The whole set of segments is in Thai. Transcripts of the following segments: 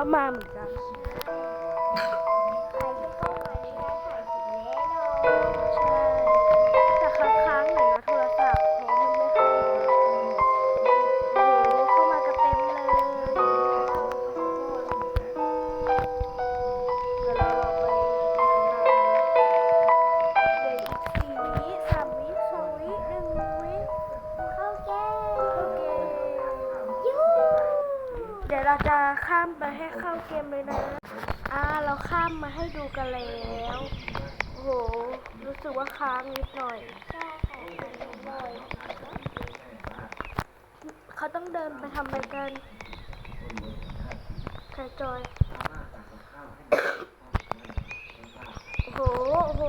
็มาเหมือนกัน เดี๋ยวเราจะข้ามไปให้เข้าเกมเลยนะ อ่า เราข้ามมาให้ดูกันแล้วโอ้โห รู้สึกว่าค้างนิดหน่อยใช่ค่ะขอบคุณเลยเขาต้องเดินไปทำอะไรกันใครจอย โอ้โห โอ้โห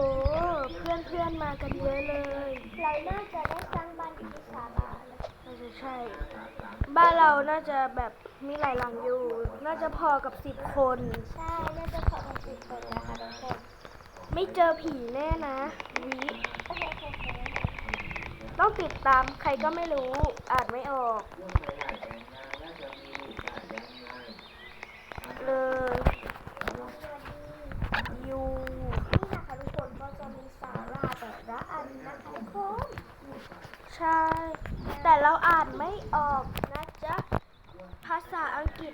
เพื่อนเพื่อนๆมากันเยอะเลย เราน่าจะได้สร้างบ้านอยู่ที่ศาลาเลยน่าจะใช่ บ้านเราน่าจะแบบ มีหลายหลังอยู่ น่าจะพอกับสิบคน ใช่น่าจะพอกันสิบคนนะคะทุกคนไม่เจอผีแน่นะวิโอเคโอเคโอเคต้องติดตามใครก็ไม่รู้ อ่านไม่ออก เลยยูนี่นะคะทุกคนก็จะมีศาลาแต่ละอันนะคะทุกคน ใช่ แต่เราอ่านไม่ออกนะจ๊ะภาษาอังกฤษ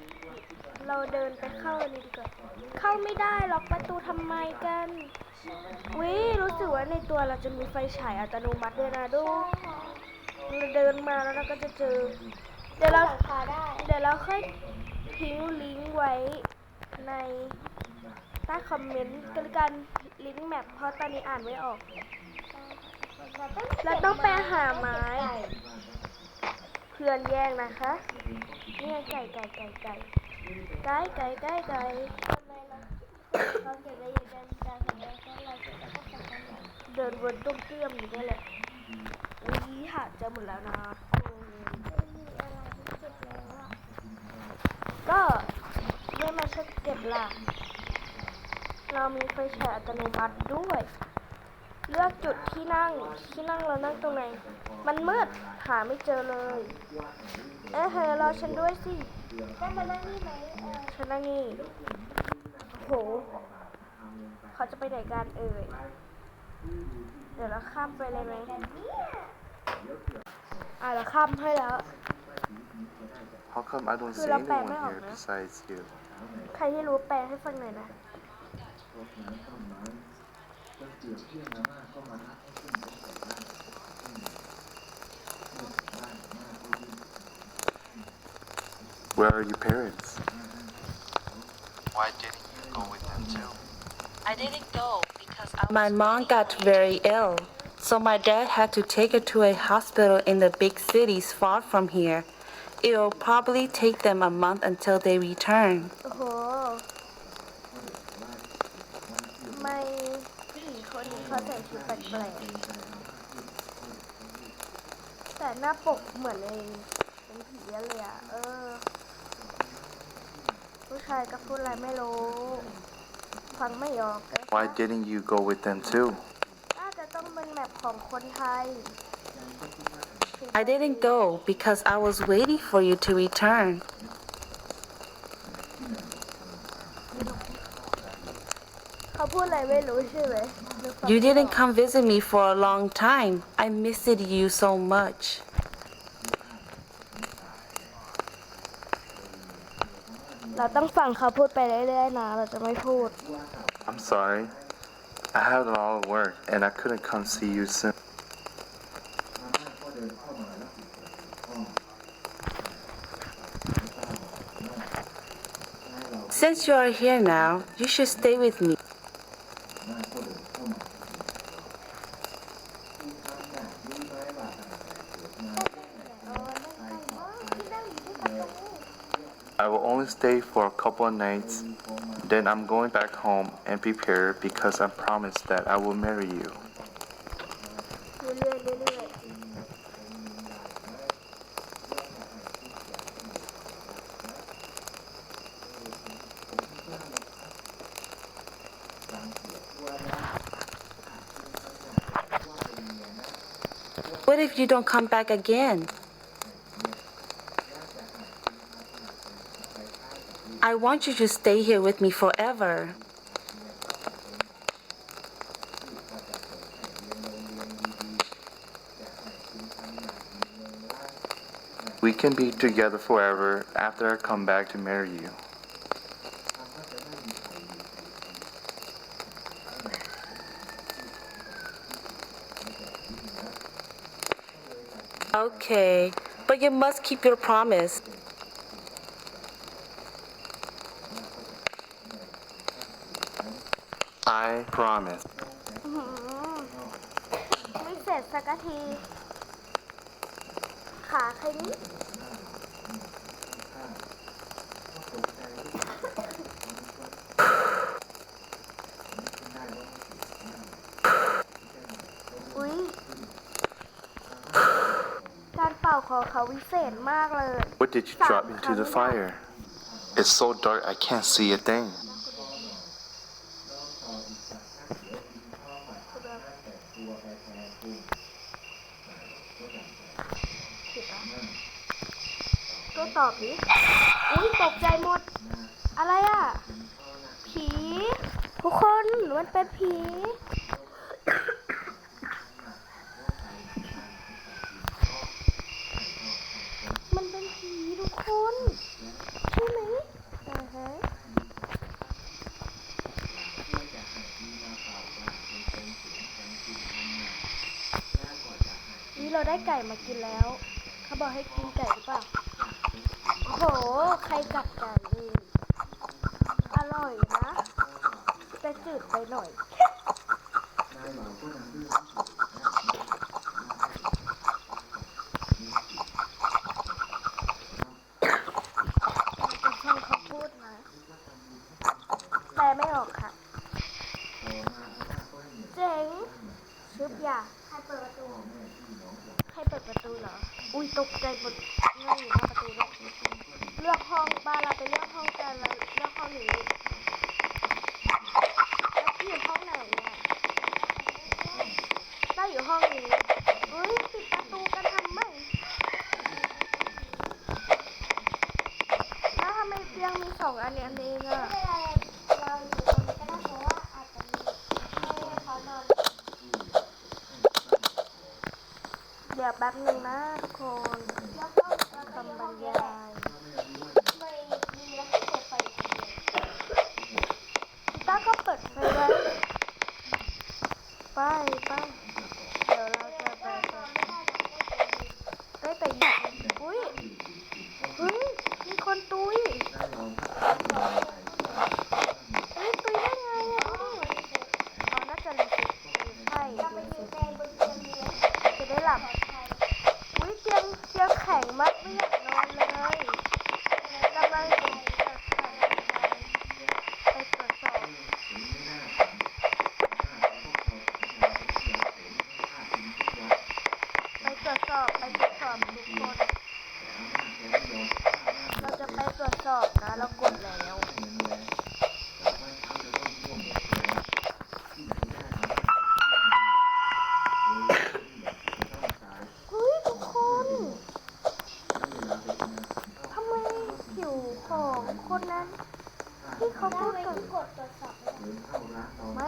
เราเดินไปเข้านนี้ดีกว่าเข้าไม่ได้ล็อกประตูทำไมกันวิรู้สึกว่าในตัวเราจะมีไฟฉายอัตโนมัติด้วยนะดูเราเดินมาแล้วเราก็จะเจอ เดี๋ยวเราเดี๋ยวเราค่อยทิ้งลิงก์ไว้ในใต้คอมเมนต์กันกันลิงก์แมปเพราะตอนนี้อ่านไม่ออกเราต้องไปหาไม้ เพื่อนแย่งนะคะ นี่ยไก่ไก่ไก่ไก่ไก่ไก่ไก่ไก่ทำไมเราเราเก็บไว้อยู่กันแต่ไก็เราเก็บไว้ก็ทำกันเดินวนต้มเตี้ยมอยู่นี่แหละวิหาเจอหมดแล้วนะไม่ไรที่เก็บแล้วอะก็ไม่มาช่วยเก็บล่ะเรามีไฟฉายอัตโนมัติด้วย เลือกจุดที่นั่งที่นั่งเรานั่งตรงไหน มันมืดหาไม่เจอเลย เอ๊ะเฮ้ยรอฉันด้วยสิได้มานั่งนี่ไหมเออฉันนั่งนี่โหเขาจะไปไหนกันเอ่ย เดี๋ยวเราข้ามไปเลยไหมเนี่ยอะเราข้ามให้แล้ว How come I don't Cứ see lắm bè anyone mới học here nữa. besides you? ใครที่รู้แปลให้ฟังหน่อยนะ Where are your parents? Why didn't you go with them too? I didn't go because I My was mom waiting got for you. very ill, so my dad had to take her to a hospital in the big cities far from here. It'll probably take them a month until they return. โอ้โหทำไม่ผีคนนี้เขาใส่ชุดแปลกๆแต่หน้าปกเหมือนเองเป็นผีเลยอ่ะ เออ ผู้ชายก็พูดอะไรไม่รู้ ฟังไม่ออกเลย Why didn't you go with them too? น่าจะต้องเป็นแมปของคนไทย I didn't go because I was waiting for you to return. เขาพูดอะไรไม่รู้ใช่ไหมหรือฟัง You ไม่ออก didn't come visit me for a long time. I missed you so much. เราต้องฟังเขาพูดไปเรื่อยๆนะ เราจะไม่พูด I'm sorry. I had a lot of work and I couldn't come see you soon. Since you are here now, you should stay with me. I will only stay for a couple of nights, then I'm going back home and prepare because I promised that I will marry you. What if you don't come back again? want you to stay here with me forever. We can be together forever after I come back to marry you. Okay, but you must keep your promise. I promise ไม่เสร็จสักที What did you drop into the fire? It's so dark I can't see a thing. ตอบดิอุ้ยตกใจหมด อะไรอะ ผี ทุกคนมันเป็นผี มันเป็นผีทุกคนใช่ไหมอ่าฮะนี่เราได้ไก่มากินแล้ว เขาบอกให้กินไก่หรือเปล่า โอ้โห ใครกัดไก่เองอร่อยนะ แต่จืดไปหน่อยี๋ยวแป๊บหนึ่งนะทุกคนคำบรรยาย like mı 拉到。